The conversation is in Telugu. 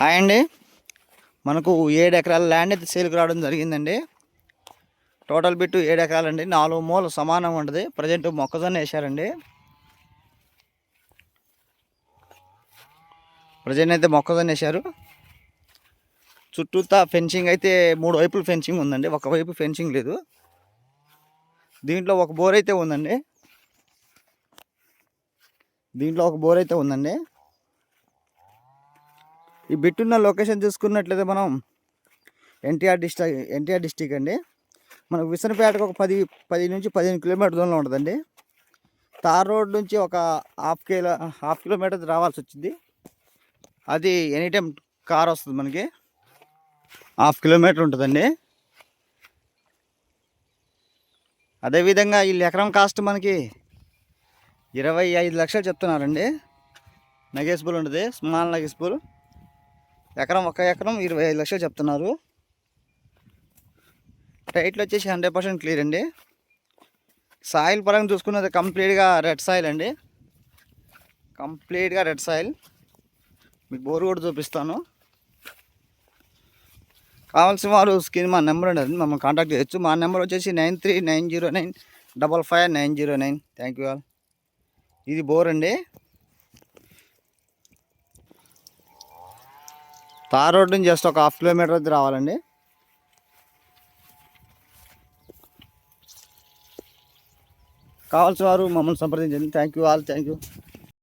హాయ్ అండి. మనకు ఏడు ఎకరాల ల్యాండ్ అయితే సేల్కి రావడం జరిగిందండి. టోటల్ బిట్టు ఏడు ఎకరాలండి. నాలుగు మూలు సమానం ఉంటుంది. ప్రజెంట్ మొక్కజొన్న వేశారండి. ప్రజెంట్ అయితే మొక్కజొన్న వేశారు. చుట్టూతా ఫెన్సింగ్ అయితే మూడు వైపులు ఫెన్సింగ్ ఉందండి. ఒకవైపు ఫెన్సింగ్ లేదు. దీంట్లో ఒక బోర్ అయితే ఉందండి. దీంట్లో ఒక బోర్ అయితే ఉందండి. ఈ బిట్టున్న లొకేషన్ చూసుకున్నట్లయితే మనం ఎన్టీఆర్ డిస్ట్రిక్ ఎన్టీఆర్ డిస్టిక్ అండి. మనకు విసనపేటకు ఒక పది పది నుంచి పదిహేను కిలోమీటర్ దూరంలో ఉంటుందండి. తార్ రోడ్ నుంచి ఒక హాఫ్ కిలో హాఫ్ కిలోమీటర్ రావాల్సి వచ్చింది. అది ఎనీ టైం కార్ వస్తుంది మనకి. హాఫ్ కిలోమీటర్ ఉంటుందండి. అదేవిధంగా వీళ్ళు ఎకరం కాస్ట్ మనకి ఇరవై ఐదు లక్షలు చెప్తున్నారండి. నగేస్బుల్ ఉంటుంది స్మాల్ నగేస్బుల్ ఎకరం ఒక ఎకరం ఇరవై ఐదు లక్షలు చెప్తున్నారు. టైట్లు వచ్చేసి హండ్రెడ్ పర్సెంట్ క్లియర్ అండి. సాయిల్ పరంగా చూసుకున్నది కంప్లీట్గా రెడ్ సాయిల్ అండి. కంప్లీట్గా రెడ్ సాయిల్ మీకు బోర్ కూడా చూపిస్తాను. కావాల్సిన వారు స్క్రీన్ మా నెంబర్ ఉండదు మమ్మల్ని కాంటాక్ట్ చేయొచ్చు. మా నెంబర్ వచ్చేసి nine three nine zero nine double five nine zero nine. Thank you all ఇది బోర్ అండి. తార్ రోడ్ నుంచి జస్ట్ ఒక హాఫ్ కిలోమీటర్ వద్ద రావాలండి. కావాల్సిన వారు మమ్మల్ని సంప్రదించండి. Thank you all thank you